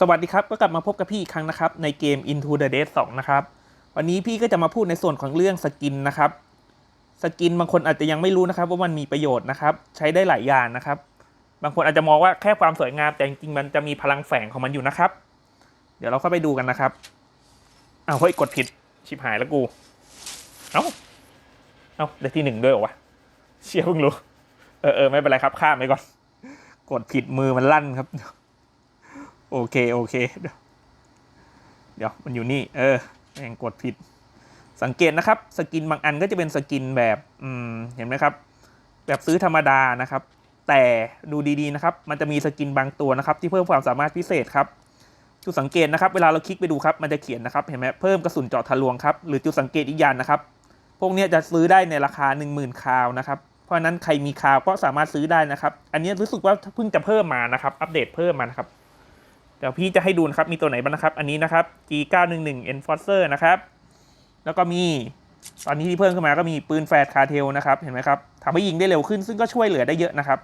สวัสดีครับ ก็กลับมาพบกับพี่อีกครั้งนะครับ ในเกม Into the Dead 2 นะครับ วันนี้พี่ก็จะมาพูดในส่วนของเรื่องสกินนะครับ สกินบางคนอาจจะยังไม่รู้นะครับ ว่ามันมีประโยชน์นะครับ ใช้ได้หลายอย่างนะครับ บางคนอาจจะมองว่าแค่ความสวยงามแต่จริงๆมันจะมีพลังแฝงของมันอยู่นะครับ เดี๋ยวเราเข้าไปดูกันนะครับอ้าวเฮ้ยกดผิดชิบหายแล้วกู เอ้าเอ้าได้ที่หนึ่งด้วยเหรอวะเชี่ยเพิ่งรู้เออเออไม่เป็นไรครับข้ามไปก่อน กดผิดมือมันลั่นครับ โอเค โอเค เดี๋ยวมันอยู่นี่ เออแม่งกดผิด สังเกตนะครับ สกินบางอันก็จะเป็นสกินแบบอืมเห็นไหมครับ แบบซื้อธรรมดานะครับ แต่ดูดีๆนะครับ มันจะมีสกินบางตัวนะครับ ที่เพิ่มความสามารถพิเศษครับ จุดสังเกตนะครับ เวลาเราคลิกไปดูครับมันจะเขียนนะครับเห็นไหมเพิ่มกระสุนเจาะทะลวงครับหรือจุดสังเกตอีกอย่างนะครับ พวกนี้จะซื้อได้ในราคา 10,000คาวนะครับเพราะฉะนั้นใครมีคาวก็สามารถซื้อได้นะครับ อันนี้รู้สึกว่าเพิ่งจะเพิ่มมานะครับ อัปเดตเพิ่มมานะครับ เดี๋ยวพี่จะให้ดูนะครับ มีตัวไหนบ้างนะครับ อันนี้นะครับ G911 Enforcer นะครับ แล้วก็มีตอนนี้ที่เพิ่มขึ้นมาก็มีปืนแฟร์คาเทลนะครับ เห็นไหมครับทำให้ยิงได้เร็วขึ้นซึ่งก็ช่วยเหลือได้เยอะนะครับ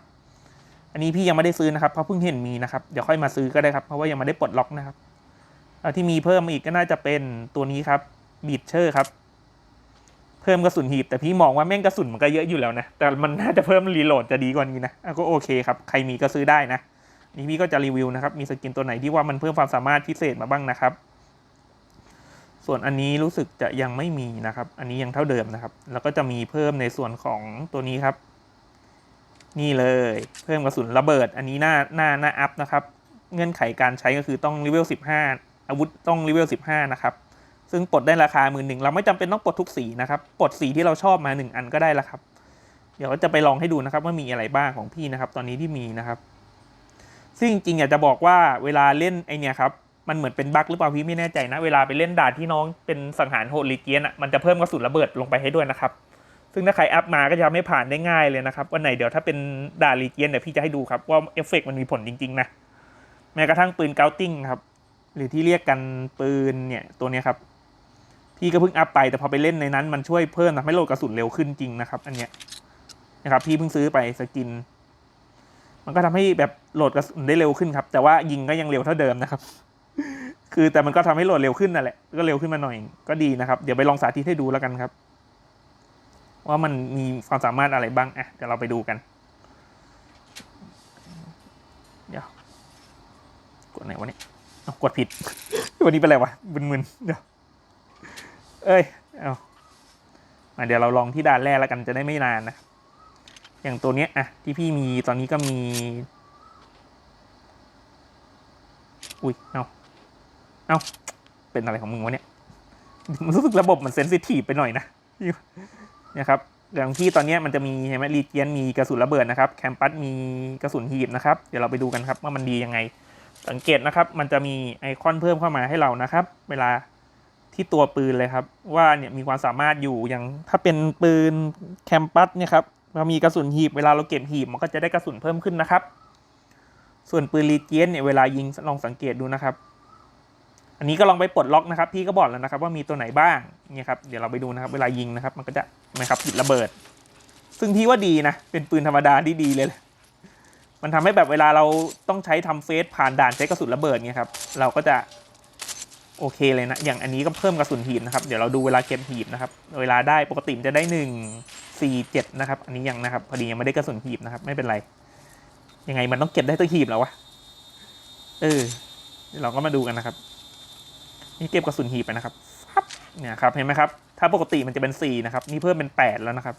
อันนี้พี่ยังไม่ได้ซื้อนะครับเพราะเพิ่งเห็นมีนะครับ เดี๋ยวค่อยมาซื้อก็ได้ครับ เพราะว่ายังไม่ได้ปลดล็อกนะครับที่มีเพิ่มมาอีกก็น่าจะเป็นตัวนี้ครับบีดเชอร์ครับ เพิ่มกระสุนหีบ แต่พี่มองว่าแม่งกระสุนมันก็เยอะอยู่แล้วนะ แต่มันน่าจะเพิ่มรีโหลดจะดีกว่านี้นะก็โอเคครับ ใครมีก็ซื้อได้นะ นี่พี่ก็จะรีวิวนะครับ มีสกินตัวไหนที่ว่ามันเพิ่มความสามารถพิเศษมาบ้างนะครับ ส่วนอันนี้รู้สึกจะยังไม่มีนะครับ อันนี้ยังเท่าเดิมนะครับ แล้วก็จะมีเพิ่มในส่วนของตัวนี้ครับ นี่เลย เพิ่มกระสุนระเบิด อันนี้หน้าหน้าหน้าอัพนะครับ เงื่อนไขการใช้ก็คือต้องเลเวล15 อาวุธต้องเลเวล15 นะครับ ซึ่งปลดได้ราคาหมื่นหนึ่งเราไม่จำเป็นต้องปลดทุกสีนะครับปลดสีที่เราชอบมาหนึ่งอันก็ได้ล้วครับ เดี๋ยวจะไปลองให้ดูนะครับว่ามีอะไรบ้างของพี่นะครับ ตอนนี้ที่มีนะครับ ซึ่งจริงๆอยากจะบอกว่าเวลาเล่นไอเนี่ยครับมันเหมือนเป็นบั๊กหรือเปล่าพี่ไม่แน่ใจนะ เวลาไปเล่นด่านที่น้องเป็นสังหารโหดลีเกียนอะมันจะเพิ่มกระสุนระเบิดลงไปให้ด้วยนะครับ ซึ่งถ้าใครอัพมาก็จะทำให้ผ่านได้ง่ายเลยนะครับวันไหนเดี๋ยวถ้าเป็นด่านลีเกียนเดี๋ยวพี่จะให้ดูครับว่าเอฟเฟกต์มันมีผลจริงๆนะแม้กระทั่งปืนเกาติ้งครับหรือที่เรียกกันปืนเนี่ยตัวนี้ครับพี่ก็เพิ่งอัพไปแต่พอไปเล่นในนั้นมันช่วยเพิ่มทำให้โหลดกระสุนเร็วขึ้นจริงนะครับ อันเนี้ยนะครับพี่เพิ่งซื้อไปสกิน มันก็ทำให้แบบโหลดกระสุนได้เร็วขึ้นครับ แต่ว่ายิงก็ยังเร็วเท่าเดิมนะครับ คือแต่มันก็ทำให้โหลดเร็วขึ้นนั่นแหละก็เร็วขึ้นมาหน่อยก็ดีนะครับ เดี๋ยวไปลองสาธิตให้ดูแล้วกันครับ ว่ามันมีความสามารถอะไรบ้างอะเดี๋ยวเราไปดูกันเดี๋ยวกดไหนวะเนี่ยเอากดผิด วันนี้เป็นไรวะมึนๆเดี๋ยวเอ้ยเอาอะเดี๋ยวเราลองที่ด่านแรกแล้วกันจะได้ไม่นานนะ อย่างตัวเนี้ยอะที่พี่มีตอนนี้ก็มี อุ้ย เอาเอาเป็นอะไรของมึงวะเนี่ย มันรู้สึกระบบมันเซนซิทีฟไปหน่อยนะเนี่ยครับอย่างที่ตอนนี้มันจะมีเห็นไหมรีเจียนมีกระสุนระเบิดนะครับแคมปัสมีกระสุนหีบนะครับ เดี๋ยวเราไปดูกันครับว่ามันดียังไง สังเกตนะครับ มันจะมีไอคอนเพิ่มเข้ามาให้เรานะครับ เวลาที่ตัวปืนเลยครับ ว่าเนี่ยมีความสามารถอยู่อย่างถ้าเป็นปืนแคมปัสเนี่ยครับ เรามีกระสุนหีบเวลาเราเก็บหีบมันก็จะได้กระสุนเพิ่มขึ้นนะครับ ส่วนปืนรีเจียนเนี่ยเวลายิงลองสังเกตดูนะครับ อันนี้ก็ลองไปปลดล็อกนะครับ พี่ก็บอกแล้วนะครับ ว่ามีตัวไหนบ้างเนี่ยครับเดี๋ยวเราไปดูนะครับเวลายิงนะครับ มันก็จะนะครับหยุดระเบิด ซึ่งพี่ว่าดีนะ เป็นปืนธรรมดาที่ดีเลย มันทำให้แบบเวลาเราต้องใช้ทำเฟสผ่านด่านใช้กระสุนระเบิดเนี่ยครับเราก็จะ โอเคเลยนะ อย่างอันนี้ก็เพิ่มกระสุนหีบนะครับ เดี๋ยวเราดูเวลาเก็บหีบนะครับ เวลาได้ปกติจะได้หนึ่งสี่เจ็ดนะครับ อันนี้ยังนะครับ พอดียังไม่ได้กระสุนหีบนะครับ ไม่เป็นไร ยังไงมันต้องเก็บได้ตัวหีบแล้ววะ เออเดี๋ยวเราก็มาดูกันนะครับ นี่เก็บกระสุนหีบไปนะครับฟับเนี่ยครับ เห็นไหมครับ ถ้าปกติมันจะเป็นสี่นะครับ นี่เพิ่มเป็นแปดแล้วนะครับ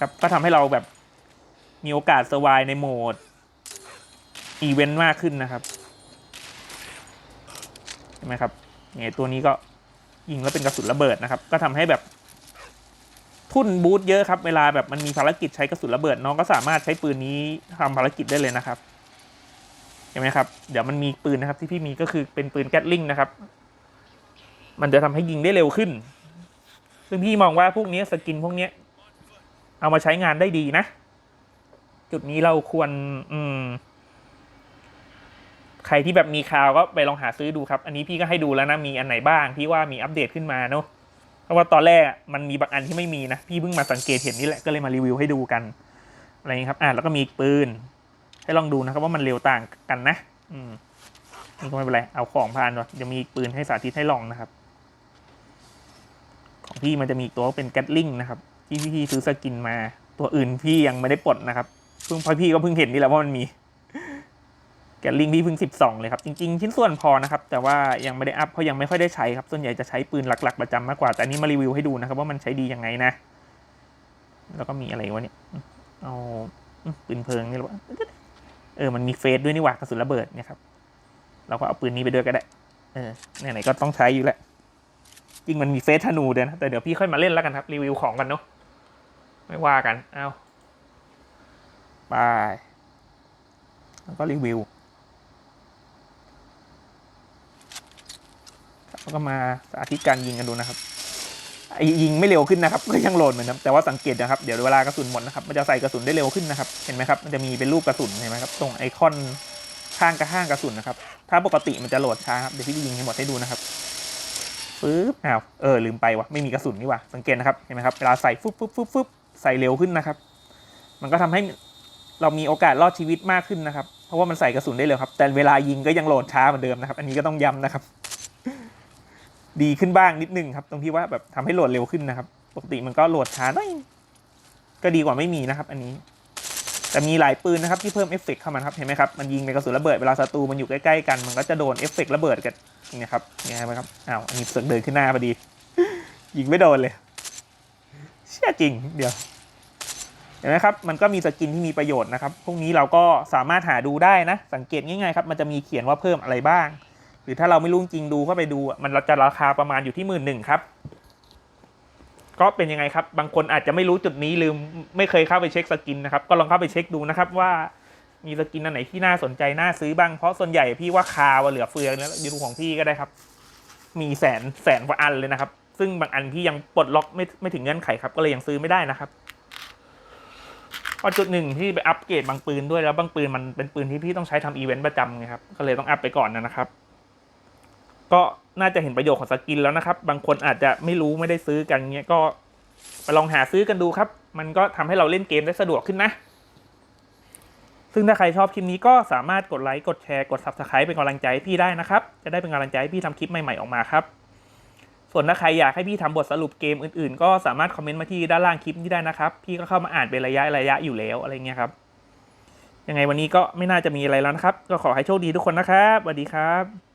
ครับ ก็ทำให้เราแบบมีโอกาสสวายในโหมดอีเวนต์มากขึ้นนะครับ เห็นไหมครับเนี่ยตัวนี้ก็ยิงแล้วเป็นกระสุนระเบิดนะครับ ก็ทำให้แบบทุ่นบูทเยอะครับ เวลาแบบมันมีภารกิจใช้กระสุนระเบิดน้องก็สามารถใช้ปืนนี้ทำภารกิจได้เลยนะครับเห็นไหมครับ เดี๋ยวมันมีปืนนะครับ ที่พี่มีก็คือเป็นปืนแก๊ตลิงนะครับ มันจะทำให้ยิงได้เร็วขึ้น ซึ่งพี่มองว่าพวกนี้สกินพวกนี้เอามาใช้งานได้ดีนะ จุดนี้เราควร อืม ใครที่แบบมีข่าวก็ไปลองหาซื้อดูครับ อันนี้พี่ก็ให้ดูแล้วนะมีอันไหนบ้างที่ว่ามีอัปเดตขึ้นมาเนาะเพราะว่าตอนแรกมันมีบางอันที่ไม่มีนะ พี่เพิ่งมาสังเกตเห็นนี่แหละก็เลยมารีวิวให้ดูกันอะไรอย่างนี้ครับอ่าแล้วก็มีปืน ให้ลองดูนะครับว่ามันเร็วต่างกันนะ อืมนี่ก็ไม่เป็นไรเอาของผ่านวะจะมีปืนให้สาธิตให้ลองนะครับ ของพี่มันจะมีตัวเป็นแกตลิงนะครับ ที่พี่ซื้อสกินมา ตัวอื่นพี่ยังไม่ได้ปลดนะครับเพิ่งพอพี่ก็เพิ่งเห็นนี่แหละว่ามันมี แกตลิงพี่เพิ่งสิบสองเลยครับ จริงๆ ชิ้นส่วนพอนะครับ แต่ว่ายังไม่ได้อัพเพราะยังไม่ค่อยได้ใช้ครับ ส่วนใหญ่จะใช้ปืนหลัก ๆ ประจำมากกว่า แต่อันนี้มารีวิวให้ดูนะครับ ว่ามันใช้ดียังไงนะ แล้วก็มีอะไรวะเนี่ยเอาปืนเพลิงนี่หรอวะเออมันมีเฟสด้วยนี่หว่ากระสุนระเบิดเนี่ยครับเราก็เอาปืนนี้ไปด้วยก็ได้เออไหนๆก็ต้องใช้อยู่แหละจริงมันมีเฟสธนูเดียนะแต่เดี๋ยวพี่ค่อยมาเล่นแล้วกันครับรีวิวของกันเนาะไม่ว่ากันเอาไปแล้วก็รีวิว แล้วก็มาสาธิตการยิงกันดูนะครับไอ้ยิงไม่เร็วขึ้นนะครับก็ยังโหลดเหมือนเดิมแต่ว่าสังเกตนะครับเดี๋ยวเวลากระสุนหมดนะครับมันจะใส่กระสุนได้เร็วขึ้นนะครับเห็นไหมครับมันจะมีเป็นรูปกระสุนเห็นไหมครับตรงไอคอนข้างกระห้างกระสุนนะครับถ้าปกติมันจะโหลดช้าครับเดี๋ยวพี่ยิงให้หมดให้ดูนะครับปึ๊บอ้าวเออลืมไปวะไม่มีกระสุนนี่ว่าสังเกตนะครับเห็นไหมครับเวลาใส่ฟึบฟึบฟึบฟึบใส่เร็วขึ้นนะครับ มันก็ทำให้เรามีโอกาสรอดชีวิตมากขึ้นนะครับ เพราะว่ามันใส่กระสุนได้เร็วครับ แต่เวลายิงก็ยังโหลดช้าเหมือนเดิมนะครับ อันนี้ก็ต้องย้ำนะครับ ดีขึ้นบ้างนิดนึงครับ ตรงที่ว่าแบบทำให้โหลดเร็วขึ้นนะครับ ปกติมันก็โหลดช้าหน่อยก็ดีกว่าไม่มีนะครับ อันนี้ แต่มีหลายปืนนะครับที่เพิ่มเอฟเฟกต์เข้ามาครับเห็นไหมครับมันยิงเป็นกระสุนระเบิดเวลาศัตรูมันอยู่ใกล้ๆกันมันก็จะโดนเอฟเฟกต์ระเบิดกันนี่ครับนี่นไหมครับอ้าวอันนี้เสือกเดินขึ้นหน้าพอดี ยิงไม่โดนเลย เชื่อจริงเดี๋ยวเห็นไหมครับมันก็มีสกินที่มีประโยชน์นะครับพวกนี้เราก็สามารถหาดูได้นะ สังเกตง่ายๆครับมันจะมีเขียนว่าเพิ่มอะไรบ้าง หรือถ้าเราไม่รู้จริงดูเข้าไปดูมันจะราคาประมาณอยู่ที่หมื่นหนึ่งครับ ก็เป็นยังไงครับ บางคนอาจจะไม่รู้จุดนี้ลืมไม่เคยเข้าไปเช็คสกินนะครับ ก็ลองเข้าไปเช็คดูนะครับว่ามีสกินอันไหนที่น่าสนใจน่าซื้อบ้างเพราะส่วนใหญ่พี่ว่าคาวาเหลือเฟือแล้วดูของพี่ก็ได้ครับ มีแสนแสนกว่าอันเลยนะครับ ซึ่งบางอันพี่ยังปลดล็อกไม่ไม่ถึงเงื่อนไขครับ ก็เลยยังซื้อไม่ได้นะครับพอจุดหนึ่งที่ไปอัปเกรดบางปืนด้วยแล้วบางปืนมันเป็นปืนที่พี่ต้องใช้ทำอีเวนต์ประจำไงครับก็เลยต้องอัพไปก่อนนะครับ ก็น่าจะเห็นประโยชน์ของสกินแล้วนะครับ บางคนอาจจะไม่รู้ไม่ได้ซื้อกันเงี้ยก็ไปลองหาซื้อกันดูครับ มันก็ทำให้เราเล่นเกมได้สะดวกขึ้นนะ ซึ่งถ้าใครชอบคลิปนี้ก็สามารถกดไลค์กดแชร์กด subscribe เป็นกำลังใจให้พี่ได้นะครับ จะได้เป็นกำลังใจให้พี่ทำคลิปใหม่ๆออกมาครับ ส่วนถ้าใครอยากให้พี่ทำบทสรุปเกมอื่นๆ ก็สามารถคอมเมนต์มาที่ด้านล่างคลิปนี้ได้นะครับ พี่ก็เข้ามาอ่านเป็นระยะระยะอยู่แล้วอะไรเงี้ยครับยังไงวันนี้ก็ไม่น่าจะมีอะไรแล้วนะครับ ก็ขอให้โชคดีทุกคนนะครับสวัสดีครับ